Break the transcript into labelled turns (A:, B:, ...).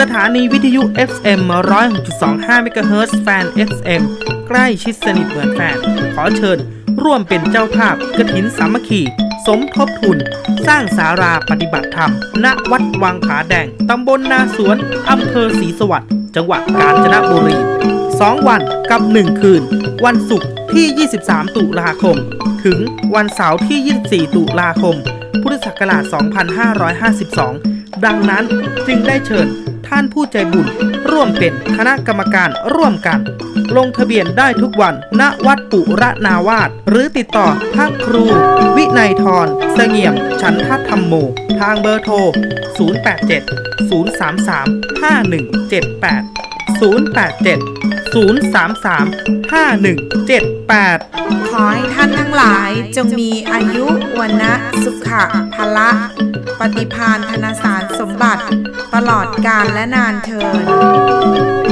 A: สถานีวิทยุ FM 106.25 MHz แฟน FM ใกล้ชิดสนิทเหมือนแฟน ขอเชิญ ร่วมเป็นเจ้าภาพกระถินสามัคคี สมทบทุน สร้างสาราปฏิบัติธรรม ณ วัดวังผาแดง ตำบลนาสวน อำเภอศรีสวัสดิ์ จังหวัดกาญจนบุรี 2 วันกับ 1 คืน วันศุกร์ที่ 23 ตุลาคม ถึงวันเสาร์ที่ 24 ตุลาคม พุทธศักราช 2552 ดังนั้นจึงได้เชิญ ท่านผู้ใจบุญ ร่วมเป็นคณะกรรมการร่วมกัน ลงทะเบียนได้ทุกวันณวัดปุระนาวาสหรือติดต่อพระครู วินัยทรเสงี่ยม ฉันทธรรมโม ทางเบอร์โทร 087 033 5178 087 033 5178
B: ขอให้ท่านทั้งหลายจงมีอายุวันนะสุขะพละ ปฏิพานธนสารสมบัติ ตลอดกาลและนานเทิน